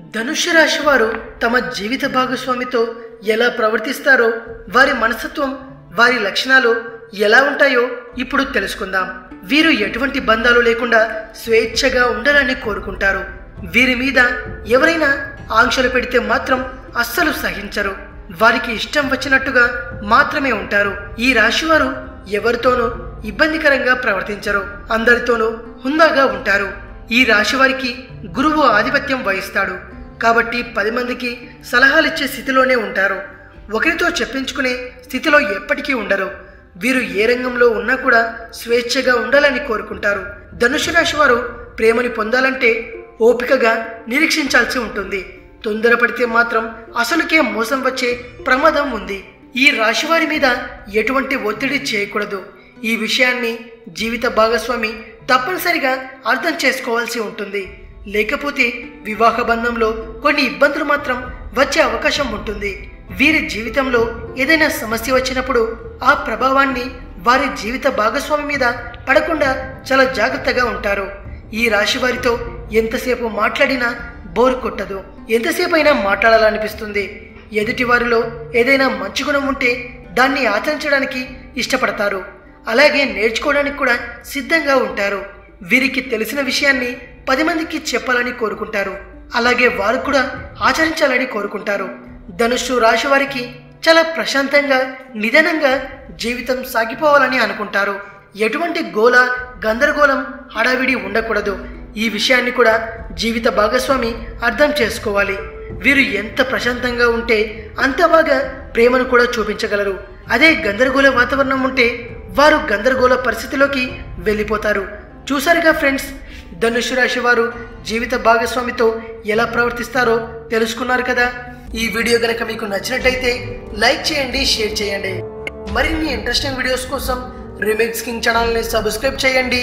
ధనుష్య రాశి వారు తమ జీవిత భాగస్వామితో ఎలా ప్రవర్తిస్తారో వారి మనస్తత్వం వారి లక్షణాలు ఎలా ఉంటాయో ఇప్పుడు తెలుసుకుందాం. వీరు ఎటువంటి బంధాలు లేకుండా స్వేచ్ఛగా ఉండాలని కోరుకుంటారు. వీరి మీద ఎవరైనా ఆంక్షలు పెడితే మాత్రం అస్సలు సహించరు. వారికి ఇష్టం వచ్చినట్టుగా మాత్రమే ఉంటారు. ఈ రాశివారు ఎవరితోనూ ఇబ్బందికరంగా ప్రవర్తించరు. అందరితోనూ హుందాగా ఉంటారు. ఈ రాశివారికి గురువు ఆధిపత్యం వహిస్తాడు. కాబట్టి పది మందికి సలహాలిచ్చే స్థితిలోనే ఉంటారు. ఒకరితో చెప్పించుకునే స్థితిలో ఎప్పటికీ ఉండరు. వీరు ఏ రంగంలో ఉన్నా కూడా స్వేచ్ఛగా ఉండాలని కోరుకుంటారు. ధనుసు రాశి వారు ప్రేమని పొందాలంటే ఓపికగా నిరీక్షించాల్సి ఉంటుంది. తొందరపడితే మాత్రం అసలుకే మోసం వచ్చే ప్రమాదం ఉంది. ఈ రాశివారి మీద ఎటువంటి ఒత్తిడి చేయకూడదు. ఈ విషయాన్ని జీవిత భాగస్వామి తప్పనిసరిగా అర్థం చేసుకోవాల్సి ఉంటుంది. లేకపోతే వివాహ బంధంలో కొన్ని ఇబ్బందులు మాత్రం వచ్చే అవకాశం ఉంటుంది. వీరి జీవితంలో ఏదైనా సమస్య వచ్చినప్పుడు ఆ ప్రభావాన్ని వారి జీవిత భాగస్వామి మీద పడకుండా చాలా జాగ్రత్తగా ఉంటారు. ఈ రాశి వారితో ఎంతసేపు మాట్లాడినా బోరు కొట్టదు. ఎంతసేపు అయినా మాట్లాడాలనిపిస్తుంది. ఎదుటి వారిలో ఏదైనా మంచి గుణం ఉంటే దాన్ని ఆచరించడానికి ఇష్టపడతారు. అలాగే నేర్చుకోవడానికి కూడా సిద్ధంగా ఉంటారు. వీరికి తెలిసిన విషయాన్ని పది మందికి చెప్పాలని కోరుకుంటారు. అలాగే వారు కూడా ఆచరించాలని కోరుకుంటారు. ధనుస్సు రాశి వారికి చాలా ప్రశాంతంగా నిదానంగా జీవితం సాగిపోవాలని అనుకుంటారు. ఎటువంటి గోల గందరగోళం హడావిడి ఉండకూడదు. ఈ విషయాన్ని కూడా జీవిత భాగస్వామి అర్థం చేసుకోవాలి. వీరు ఎంత ప్రశాంతంగా ఉంటే అంత బాగా ప్రేమను కూడా చూపించగలరు. అదే గందరగోళ వాతావరణం ఉంటే వారు గందరగోళ పరిస్థితిలోకి వెళ్ళిపోతారు. చూసారుగా ఫ్రెండ్స్ ధనుషు రాశి వారు జీవిత భాగస్వామితో ఎలా ప్రవర్తిస్తారో తెలుసుకున్నారు కదా? ఈ వీడియో గనక మీకు నచ్చినట్టయితే లైక్ చేయండి షేర్ చేయండి. మరిన్ని ఇంట్రెస్టింగ్ వీడియోస్ కోసం రిమిక్స్ కింగ్ ఛానల్ని సబ్స్క్రైబ్ చేయండి.